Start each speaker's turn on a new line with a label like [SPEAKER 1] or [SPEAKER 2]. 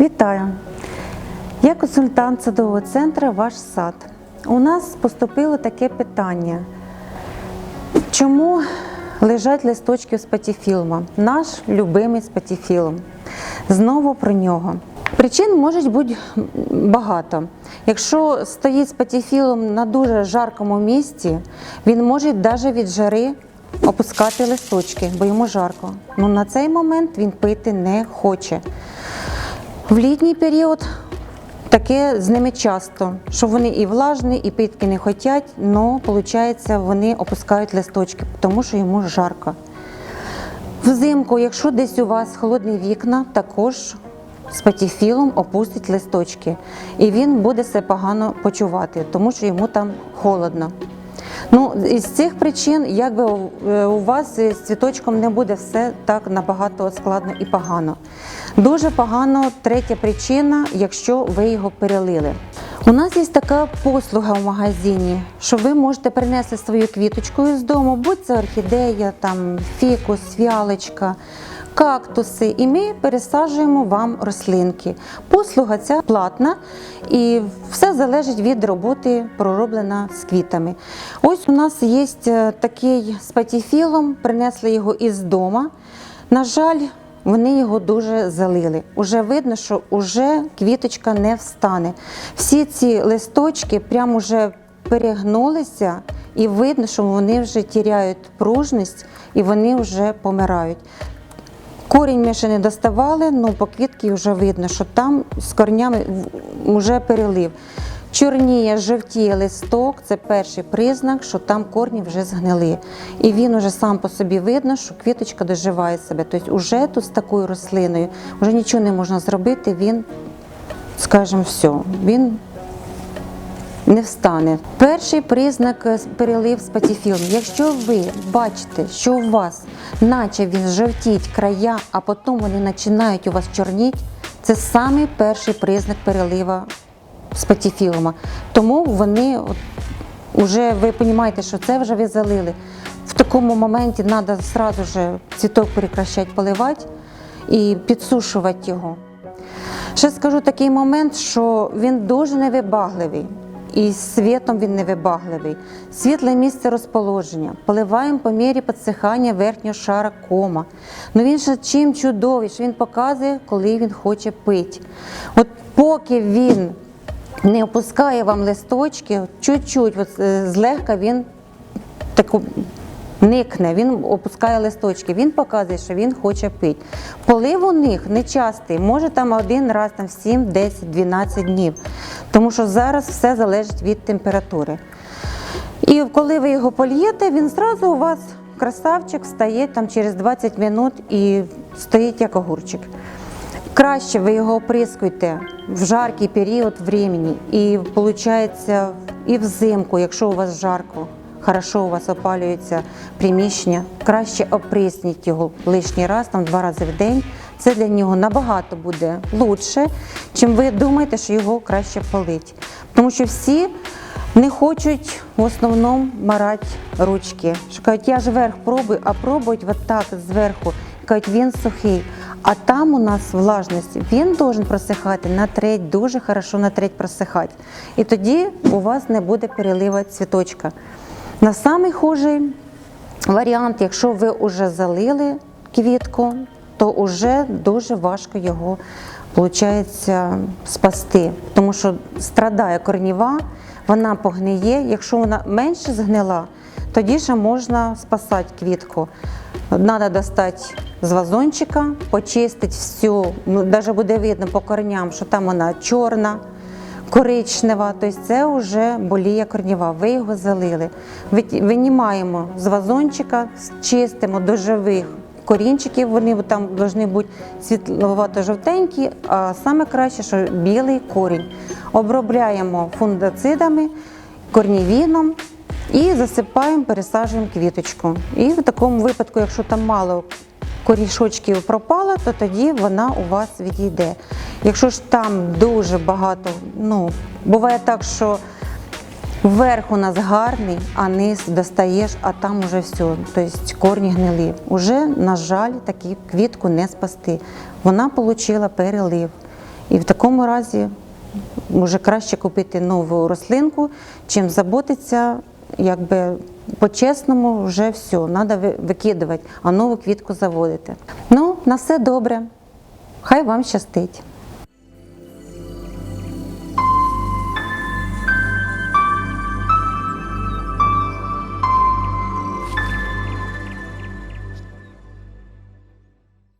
[SPEAKER 1] Вітаю! Я консультант садового центру Ваш сад. У нас поступило таке питання. Чому лежать листочки з патіфілма? Наш любимий з. Знову про нього. Причин може бути багато. Якщо стоїть з патіфілом на дуже жаркому місці, він може навіть від жари опускати листочки, бо йому жарко. Ну на цей момент він пити не хоче. В літній період таке з ними часто, що вони і влажні, і питки не хочуть, але виходить, вони опускають листочки, тому що йому жарко. Взимку, якщо десь у вас холодні вікна, також з патіфілом опустить листочки, і він буде себе погано почувати, тому що йому там холодно. Ну, із цих причин, якби е, у вас з цвіточком не буде все так набагато складно і погано. Дуже погано третя причина, якщо ви його перелили. У нас є така послуга в магазині, що ви можете принести свою квіточку з дому, будь це орхідея, там фікус, фіалочка, кактуси, і ми пересаджуємо вам рослинки. Послуга ця платна і все залежить від роботи, пророблена з квітами. Ось у нас є е, такий з патіфілом, принесли його із дома. На жаль, вони його дуже залили. Уже видно, що уже квіточка не встане. Всі ці листочки прямо вже перегнулися, і видно, що вони вже тіряють пружність і вони вже помирають. Корінь ми ще не доставали, але по квітки вже видно, що там з корнями вже перелив. Чорніє, жовтіє листок це перший признак, що там корні вже згнили. І він уже сам по собі видно, що квіточка доживає себе. Тобто, вже тут з такою рослиною вже нічого не можна зробити, він, скажімо, все, він не встане. Перший признак е, перелив з патіфілом. Якщо ви бачите, що у вас, наче він жовтіть края, а потім вони починають у вас чорніть, це самий перший признак перелива з. Тому вони вже ви розумієте, що це вже ви залили. В такому моменті треба одразу ж цвіток прекращати поливати і підсушувати його. Ще скажу такий момент, що він дуже невибагливий. І світом він невибагливий. Світле місце розположення. Поливаємо по мірі підсихання верхнього шара кома. Ну він ще чим чудовий, він показує, коли він хоче пити. От поки він не опускає вам листочки, чуть-чуть, е, злегка він таку никне, він опускає листочки, він показує, що він хоче пити. Полив у них нечастий, може там один раз там 7, 10, 12 днів. Тому що зараз все залежить від температури. І коли ви його польєте, він зразу у вас красавчик встає там через 20 минут і стоїть як огурчик. Краще ви його оприскуйте в жаркий період времени. І виходить і взимку, якщо у вас жарко, хорошо у вас опалюється приміщення, краще оприсніть його лишній раз, там два рази в день. Це для нього набагато буде лучше, чим ви думаєте, що його краще полить. Тому що всі не хочуть в основному марати ручки. Кажуть, я ж верх пробую, а пробують от так зверху. Кажуть, він сухий. А там у нас влажність, він должен просихати на треть, дуже хорошо на треть просихати. І тоді у вас не буде перелива цвіточка. На самий хужий варіант, якщо ви вже залили квітку, то вже дуже важко його виходить, спасти. Тому що страдає корніва, вона погниє. Якщо вона менше згнила, тоді ще можна спасати квітку. Треба достати з вазончика, почистити всю, ну, навіть буде видно по корням, що там вона чорна, коричнева, тобто це вже боліє корніва. Ви його залили. Винімаємо з вазончика, чистимо до живих корінчиків, вони там повинні бути світловато-жовтенькі, а саме краще, що білий корінь. Обробляємо фунгицидами, корнівіном і засипаємо, пересаджуємо квіточку. І в такому випадку, якщо там мало корішочків пропало, то тоді вона у вас відійде. Якщо ж там дуже багато, ну буває так, що Верх у нас гарний, а низ достаєш, а там уже все, тобто корні гнилі. Уже, на жаль, таку квітку не спасти. Вона отримала перелив. І в такому разі може краще купити нову рослинку, чим заботитися, якби по-чесному вже все, треба викидувати, а нову квітку заводити. Ну, на все добре. Хай вам щастить.